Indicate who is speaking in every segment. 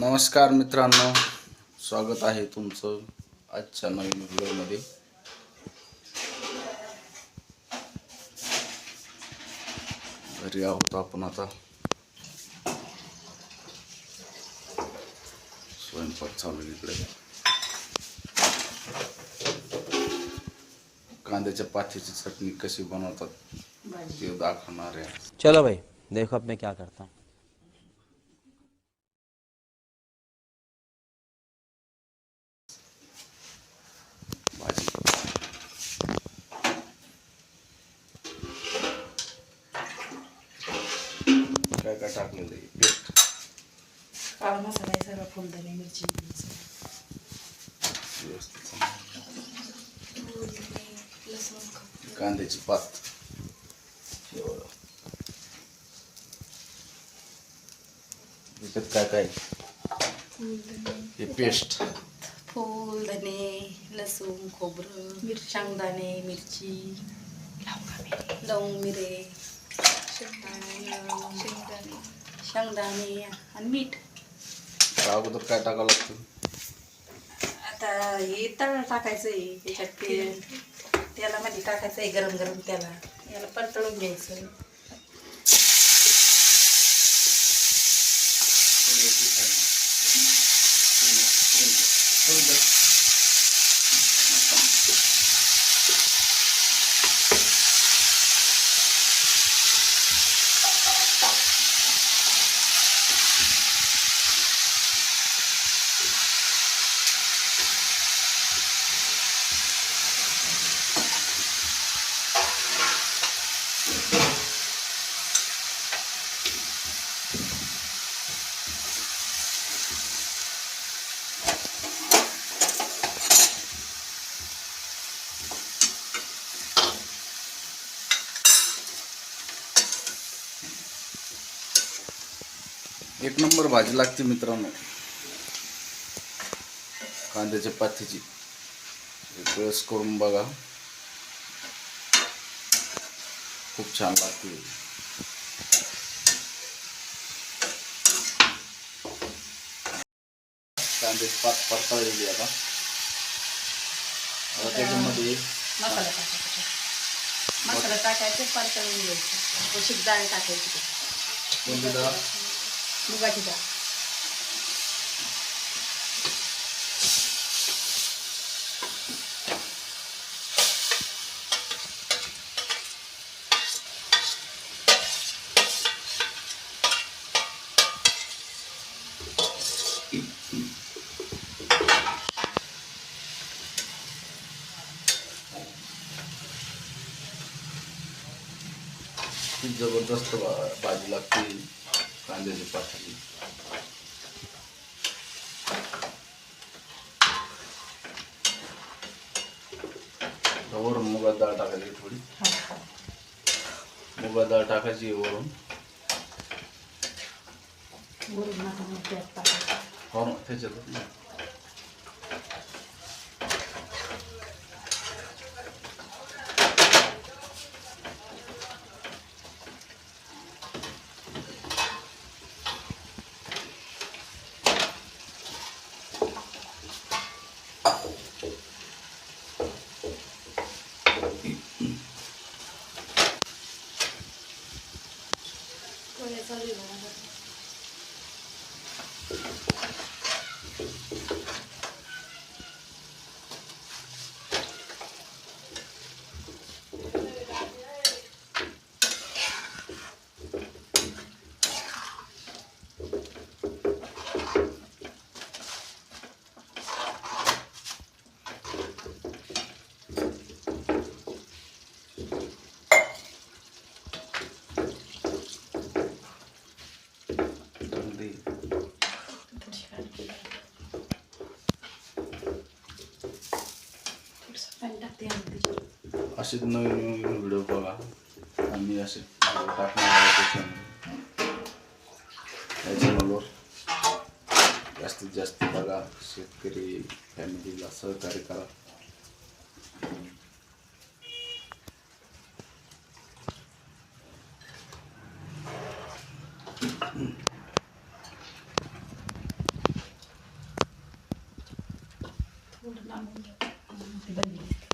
Speaker 1: नमस्कार मित्रांनो स्वागत आहे तुमचं आजच्या नवीन व्हिडिओमध्ये. घरी आहोत आपण आता. स्वयंपाक चालू इकडे. कांद्याच्या पाथीची चटणी कशी बनवतात ते दाखवणार आहे.
Speaker 2: चलो भाई देखो अब मैं क्या करता हूँ.
Speaker 1: भाजी. काय काय टाकलेलं आहे? पेस्ट.
Speaker 3: काळा मसाला आहे सगळा फुलदाणी मिरची
Speaker 1: कांद्याची पात. काय काय हे पेस्ट.
Speaker 3: लसूण खोबरं शेंगदाणे मिरची लवंग मिरे आणि शेंगदाणे आणि मीठ
Speaker 1: अगोदर काय टाकावं लागतं?
Speaker 3: आता हे तळ टाकायचं आहे त्याच्यात तेल तेलामध्ये टाकायचं आहे गरम गरम त्याला याला परतळून घ्यायचं
Speaker 1: एक नंबर भाजी लागते मित्रांनो. कांद्याच्या पाथीची एक वेळेस करून बघा. खूप छान लागते. कांद्याची पात परताळलेली आता. त्याच्यामध्ये
Speaker 3: मसाला टाकायचा. मसाला टाकायचं परतळून घ्यायचं. डाळ टाकायची. ते.
Speaker 1: कोणती डाळ
Speaker 3: मुगाची डाळ
Speaker 1: खूप जबरदस्त भा- भाजी लागते कांद्याची पाथी वरून मुगात डाळ टाकायची थोडी मुगात डाळ टाकायची वरून
Speaker 3: वरून मग
Speaker 1: त्याच्यात
Speaker 3: 在这里？टाकते
Speaker 1: असेच नवीन नवीन व्हिडिओ बघा. आणि असे टाकणार आहोत जास्तीत जास्त बघा. शेतकरी फॅमिलीला सहकार्य करा. Thank you.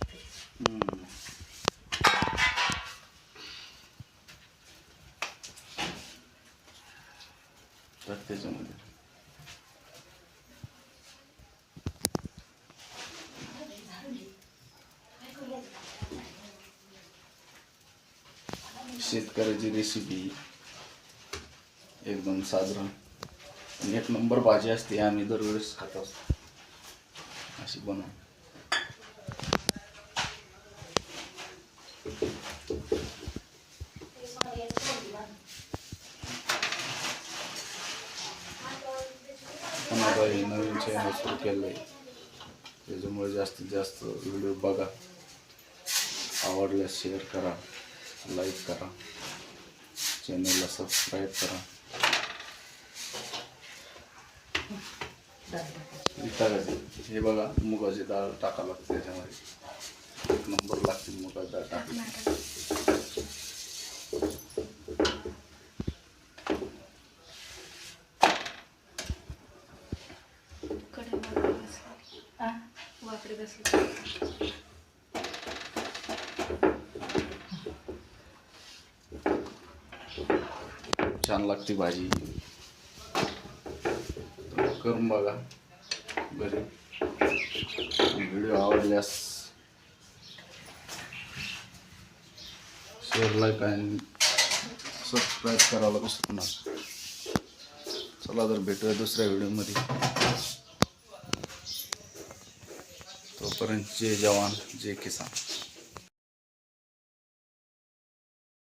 Speaker 1: तर त्याच्यामध्ये शेतकऱ्याची रेसिपी एकदम साधारण. आणि एक नंबर भाजी असते आम्ही दरवेळेस खात असतो. अशी बनव आता हे नवीन चॅनल सुरू केलं आहे त्याच्यामुळे जास्तीत जास्त व्हिडिओ बघा. आवडल्यास शेअर करा लाईक करा. चॅनलला सबस्क्राईब करा. हे बघा मुगाची डाळ टाका लागते त्याच्यामध्ये. एक नंबर लागते मुगाची डाळ टाकली
Speaker 3: वाकडे बसले
Speaker 1: छान लागते भाजी. करून बघा. घरी व्हिडिओ आवडल्यास शेअर लाईक आणि सबस्क्राईब करायला विसरू नका चला तर भेटूया दुसऱ्या व्हिडिओमध्ये. तोपर्यंत जे जवान जे किसान.